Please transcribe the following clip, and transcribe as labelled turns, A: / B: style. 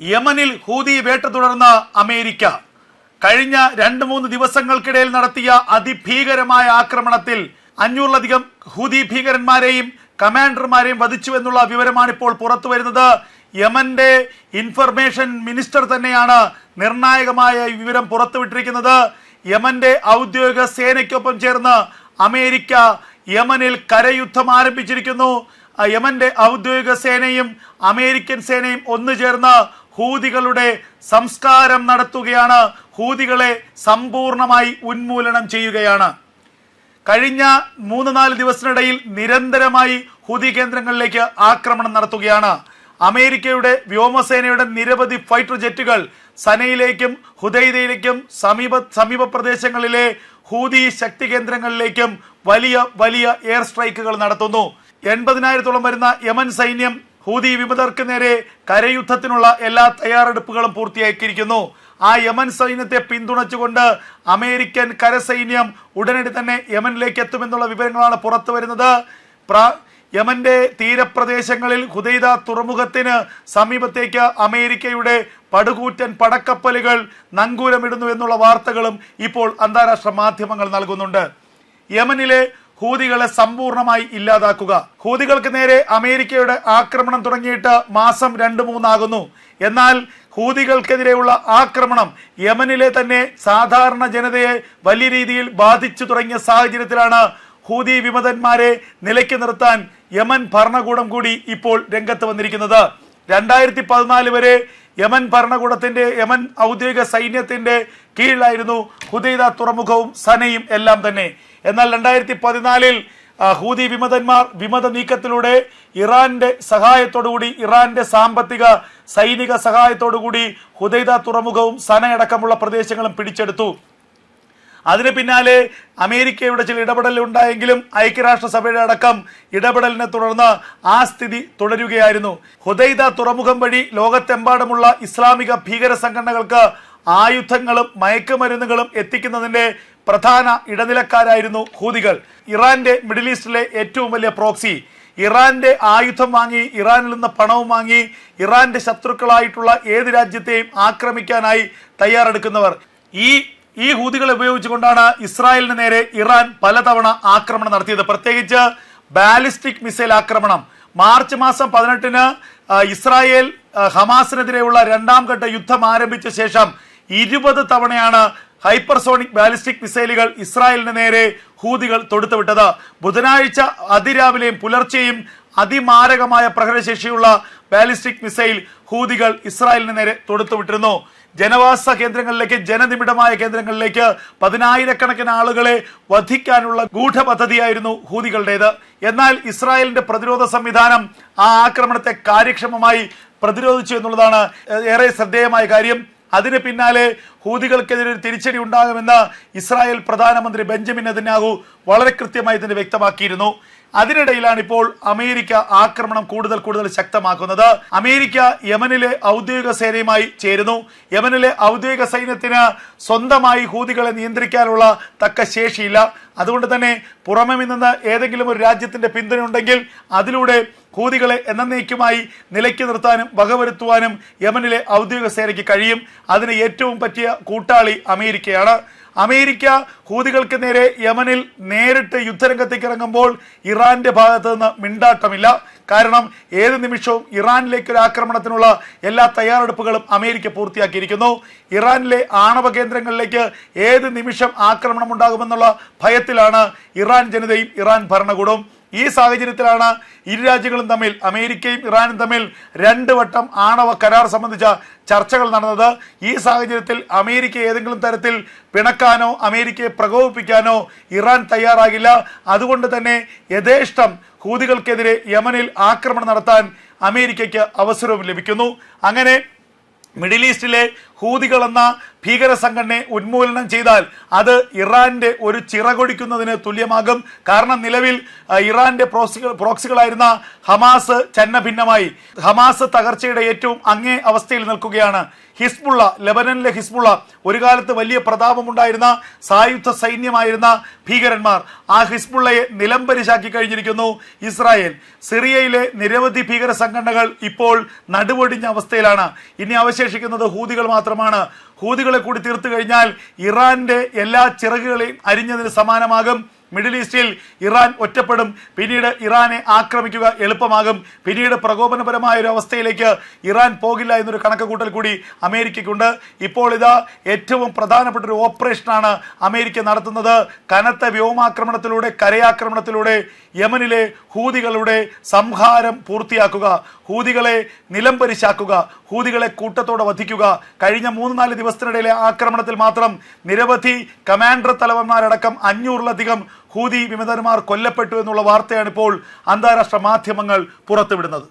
A: യമനിൽ ഹൂതി വേട്ട തുടർന്ന അമേരിക്ക. കഴിഞ്ഞ രണ്ട് മൂന്ന് ദിവസങ്ങൾക്കിടയിൽ നടത്തിയ അതിഭീകരമായ ആക്രമണത്തിൽ അഞ്ഞൂറിലധികം ഹൂതി ഭീകരന്മാരെയും കമാൻഡർമാരെയും വധിച്ചു എന്നുള്ള വിവരമാണ് ഇപ്പോൾ പുറത്തു വരുന്നത് യമന്റെ ഇൻഫർമേഷൻ മിനിസ്റ്റർ തന്നെയാണ് നിർണായകമായ വിവരം പുറത്തുവിട്ടിരിക്കുന്നത്. യമന്റെ ഔദ്യോഗിക സേനയ്ക്കൊപ്പം ചേർന്ന് അമേരിക്ക യമനിൽ കരയുദ്ധം ആരംഭിച്ചിരിക്കുന്നു. യമന്റെ ഔദ്യോഗിക സേനയും അമേരിക്കൻ സേനയും ഒന്നു ചേർന്ന് ഹൂതികളുടെ സംസ്കാരം നടത്തുകയാണ്. ഹൂതികളെ സമ്പൂർണമായി ഉന്മൂലനം ചെയ്യുകയാണ്. കഴിഞ്ഞ മൂന്ന് നാല് ദിവസത്തിനിടയിൽ നിരന്തരമായി ഹൂതി കേന്ദ്രങ്ങളിലേക്ക് ആക്രമണം നടത്തുകയാണ്. അമേരിക്കയുടെ വ്യോമസേനയുടെ നിരവധി ഫൈറ്റർ ജെറ്റുകൾ സനയിലേക്കും ഹുദൈദയിലേക്കും സമീപ സമീപ പ്രദേശങ്ങളിലെ ഹൂതി ശക്തി കേന്ദ്രങ്ങളിലേക്കും വലിയ വലിയ എയർ സ്ട്രൈക്കുകൾ നടത്തുന്നു. എൺപതിനായിരത്തോളം വരുന്ന യമൻ സൈന്യം ഹൂതി വിമതർക്ക് നേരെ കരയുദ്ധത്തിനുള്ള എല്ലാ തയ്യാറെടുപ്പുകളും പൂർത്തിയാക്കിയിരിക്കുന്നു. ആ യമൻ സൈന്യത്തെ പിന്തുണച്ചുകൊണ്ട് അമേരിക്കൻ കരസൈന്യം ഉടനടി തന്നെ യമനിലേക്ക് എത്തുമെന്നുള്ള വിവരങ്ങളാണ് പുറത്തു വരുന്നത്. യമന്റെ തീരപ്രദേശങ്ങളിൽ ഹുദൈദ തുറമുഖത്തിന് സമീപത്തേക്ക് അമേരിക്കയുടെ പടുകൂറ്റൻ പടക്കപ്പലുകൾ നങ്കൂരമിടുന്നു എന്നുള്ള വാർത്തകളും ഇപ്പോൾ അന്താരാഷ്ട്ര മാധ്യമങ്ങൾ നൽകുന്നുണ്ട്. യമനിലെ ഹൂതികളെ സമ്പൂർണമായി ഇല്ലാതാക്കുക. ഹൂതികൾക്ക് നേരെ അമേരിക്കയുടെ ആക്രമണം തുടങ്ങിയിട്ട് മാസം രണ്ട് മൂന്നാകുന്നു. എന്നാൽ ഹൂതികൾക്കെതിരെയുള്ള ആക്രമണം യമനിലെ തന്നെ സാധാരണ ജനതയെ വലിയ രീതിയിൽ ബാധിച്ചു തുടങ്ങിയ സാഹചര്യത്തിലാണ് ഹൂതി വിമതന്മാരെ നിലയ്ക്ക് നിർത്താൻ യമൻ ഭരണകൂടം കൂടി ഇപ്പോൾ രംഗത്ത് വന്നിരിക്കുന്നത്. രണ്ടായിരത്തി പതിനാല് വരെ യമൻ ഭരണകൂടത്തിന്റെ യമൻ ഔദ്യോഗിക സൈന്യത്തിന്റെ കീഴിലായിരുന്നു ഹുദൈദ തുറമുഖവും സനയും എല്ലാം തന്നെ. എന്നാൽ രണ്ടായിരത്തി പതിനാലിൽ ഹൂതി വിമതന്മാർ വിമത നീക്കത്തിലൂടെ ഇറാന്റെ സഹായത്തോടുകൂടി ഇറാന്റെ സാമ്പത്തിക സൈനിക സഹായത്തോടുകൂടി ഹുദൈദ തുറമുഖവും സനയടക്കമുള്ള പ്രദേശങ്ങളും പിടിച്ചെടുത്തു. അതിന് പിന്നാലെ അമേരിക്കയുടെ ചില ഇടപെടൽ ഉണ്ടായെങ്കിലും ഐക്യരാഷ്ട്രസഭയുടെ അടക്കം ഇടപെടലിനെ തുടർന്ന് ആ സ്ഥിതി തുടരുകയായിരുന്നു. ഹുദൈദ തുറമുഖം വഴി ലോകത്തെമ്പാടുമുള്ള ഇസ്ലാമിക ഭീകര സംഘടനകൾക്ക് ആയുധങ്ങളും മയക്കുമരുന്നുകളും എത്തിക്കുന്നതിന്റെ പ്രധാന ഇടനിലക്കാരായിരുന്നു ഹൂതികൾ. ഇറാന്റെ മിഡിൽ ഈസ്റ്റിലെ ഏറ്റവും വലിയ പ്രോക്സി. ഇറാന്റെ ആയുധം വാങ്ങി ഇറാനിൽ നിന്ന് പണവും വാങ്ങി ഇറാന്റെ ശത്രുക്കളായിട്ടുള്ള ഏത് രാജ്യത്തെയും ആക്രമിക്കാനായി തയ്യാറെടുക്കുന്നവർ. ഈ ഈ ഹൂതികളെ ഉപയോഗിച്ചുകൊണ്ടാണ് ഇസ്രായേലിന് നേരെ ഇറാൻ പലതവണ ആക്രമണം നടത്തിയത്. പ്രത്യേകിച്ച് ബാലിസ്റ്റിക് മിസൈൽ ആക്രമണം. മാർച്ച് മാസം പതിനെട്ടിന് ഇസ്രായേൽ ഹമാസിനെതിരെയുള്ള രണ്ടാം ഘട്ട യുദ്ധം ആരംഭിച്ച ശേഷം ഇരുപത് തവണയാണ് ഹൈപ്പർസോണിക് ബാലിസ്റ്റിക് മിസൈലുകൾ ഇസ്രായേലിന് നേരെ ഹൂതികൾ തൊടുത്തുവിട്ടത്. ബുധനാഴ്ച അതിരാവിലെയും പുലർച്ചെയും അതിമാരകമായ പ്രഹരശേഷിയുള്ള ബാലിസ്റ്റിക് മിസൈൽ ഹൂതികൾ ഇസ്രായേലിന് നേരെ തൊടുത്തുവിട്ടിരുന്നു. ജനവാസ കേന്ദ്രങ്ങളിലേക്ക് ജനനിബിഡമായ കേന്ദ്രങ്ങളിലേക്ക് പതിനായിരക്കണക്കിന് ആളുകളെ വധിക്കാനുള്ള ഗൂഢപദ്ധതിയായിരുന്നു ഹൂതികളുടേത്. എന്നാൽ ഇസ്രായേലിന്റെ പ്രതിരോധ സംവിധാനം ആ ആക്രമണത്തെ കാര്യക്ഷമമായി പ്രതിരോധിച്ചു എന്നുള്ളതാണ് ഏറെ ശ്രദ്ധേയമായ കാര്യം. അതിന് പിന്നാലെ ഹൂതികൾക്കെതിരെ ഒരു തിരിച്ചടി ഉണ്ടാകുമെന്ന് ഇസ്രായേൽ പ്രധാനമന്ത്രി ബെഞ്ചമിൻ നെതന്യാഹു വളരെ കൃത്യമായി തന്നെ വ്യക്തമാക്കിയിരുന്നു. അതിനിടയിലാണ് ഇപ്പോൾ അമേരിക്ക ആക്രമണം കൂടുതൽ കൂടുതൽ ശക്തമാക്കുന്നത്. അമേരിക്ക യമനിലെ ഔദ്യോഗിക സേനയുമായി ചേരുന്നു. യമനിലെ ഔദ്യോഗിക സൈന്യത്തിന് സ്വന്തമായി ഹൂതികളെ നിയന്ത്രിക്കാനുള്ള തക്ക ശേഷിയില്ല. അതുകൊണ്ട് തന്നെ പുറമെ നിന്ന് ഏതെങ്കിലും ഒരു രാജ്യത്തിന്റെ പിന്തുണ ഉണ്ടെങ്കിൽ അതിലൂടെ ഹൂതികളെ എന്നേക്കുമായി നിലയ്ക്ക് നിർത്താനും വകവരുത്തുവാനും യമനിലെ ഔദ്യോഗിക സേനയ്ക്ക് കഴിയും. അതിന് ഏറ്റവും പറ്റിയ കൂട്ടാളി അമേരിക്കയാണ്. അമേരിക്ക ഹൂതികൾക്ക് നേരെ യമനിൽ നേരിട്ട് യുദ്ധരംഗത്തേക്ക് ഇറങ്ങുമ്പോൾ ഇറാന്റെ ഭാഗത്തു നിന്ന് മിണ്ടാട്ടമില്ല. കാരണം ഏത് നിമിഷവും ഇറാനിലേക്ക് ഒരു ആക്രമണത്തിനുള്ള എല്ലാ തയ്യാറെടുപ്പുകളും അമേരിക്ക പൂർത്തിയാക്കിയിരിക്കുന്നു. ഇറാനിലെ ആണവ കേന്ദ്രങ്ങളിലേക്ക് ഏത് നിമിഷം ആക്രമണം ഉണ്ടാകുമെന്നുള്ള ഭയത്തിലാണ് ഇറാൻ ജനതയും ഇറാൻ ഭരണകൂടവും. ഈ സാഹചര്യത്തിലാണ് ഇരു രാജ്യങ്ങളും തമ്മിൽ അമേരിക്കയും ഇറാനും തമ്മിൽ രണ്ട് വട്ടം ആണവ കരാർ സംബന്ധിച്ച ചർച്ചകൾ നടന്നത്. ഈ സാഹചര്യത്തിൽ അമേരിക്ക ഏതെങ്കിലും തരത്തിൽ പിണക്കാനോ അമേരിക്കയെ പ്രകോപിപ്പിക്കാനോ ഇറാൻ തയ്യാറാകില്ല. അതുകൊണ്ട് തന്നെ യഥേഷ്ടം ഹൂതികൾക്കെതിരെ യമനിൽ ആക്രമണം നടത്താൻ അമേരിക്കയ്ക്ക് അവസരവും ലഭിക്കുന്നു. അങ്ങനെ മിഡിൽ ഈസ്റ്റിലെ ഹൂതികൾ എന്ന ഭീകര സംഘടനയെ ഉന്മൂലനം ചെയ്താൽ അത് ഇറാന്റെ ഒരു ചിറകൊടിക്കുന്നതിന് തുല്യമാകും. കാരണം നിലവിൽ ഇറാന്റെ പ്രോക്സികൾ പ്രോക്സികളായിരുന്ന ഹമാസ് ചന്നഭിന്നമായി ഹമാസ് തകർച്ചയുടെ ഏറ്റവും അങ്ങേ അവസ്ഥയിൽ നിൽക്കുകയാണ്. ഹിസ്ബുള്ള ലെബനനിലെ ഹിസ്ബുള്ള ഒരു കാലത്ത് വലിയ പ്രതാപമുണ്ടായിരുന്ന സായുധ സൈന്യമായിരുന്ന ഭീകരന്മാർ. ആ ഹിസ്ബുള്ളയെ നിലംപരിശാക്കി കഴിഞ്ഞിരിക്കുന്നു ഇസ്രായേൽ. സിറിയയിലെ നിരവധി ഭീകര സംഘടനകൾ ഇപ്പോൾ നടുവൊടിഞ്ഞ അവസ്ഥയിലാണ്. ഇനി അവശേഷിക്കുന്നത് ഹൂതികൾ മാത്രമാണ്. ഹൂതികളെ കൂടി തീർത്തു കഴിഞ്ഞാൽ ഇറാന്റെ എല്ലാ ചിറകുകളെയും അരിഞ്ഞതിന് സമാനമാകും. മിഡിൽ ഈസ്റ്റിൽ ഇറാൻ ഒറ്റപ്പെടും. പിന്നീട് ഇറാനെ ആക്രമിക്കുക എളുപ്പമാകും. പിന്നീട് പ്രകോപനപരമായ ഒരു അവസ്ഥയിലേക്ക് ഇറാൻ പോകില്ല എന്നൊരു കണക്ക് കൂട്ടൽ കൂടി അമേരിക്കയ്ക്കുണ്ട്. ഇപ്പോൾ ഇതാ ഏറ്റവും പ്രധാനപ്പെട്ട ഒരു ഓപ്പറേഷനാണ് അമേരിക്ക നടത്തുന്നത്. കനത്ത വ്യോമാക്രമണത്തിലൂടെ കരയാക്രമണത്തിലൂടെ യമനിലെ ഹൂതികളുടെ സംഹാരം പൂർത്തിയാക്കുക. ഹൂതികളെ നിലംപരിശാക്കുക ഹൂതികളെ കൂട്ടത്തോടെ വധിക്കുക. കഴിഞ്ഞ മൂന്ന് നാല് ദിവസത്തിനിടയിലെ ആക്രമണത്തിൽ മാത്രം നിരവധി കമാൻഡർ തലവന്മാരടക്കം അഞ്ഞൂറിലധികം ഹൂതി വിമതന്മാർ കൊല്ലപ്പെട്ടു എന്നുള്ള വാർത്തയാണ് ഇപ്പോൾ അന്താരാഷ്ട്ര മാധ്യമങ്ങൾ പുറത്തുവിടുന്നത്.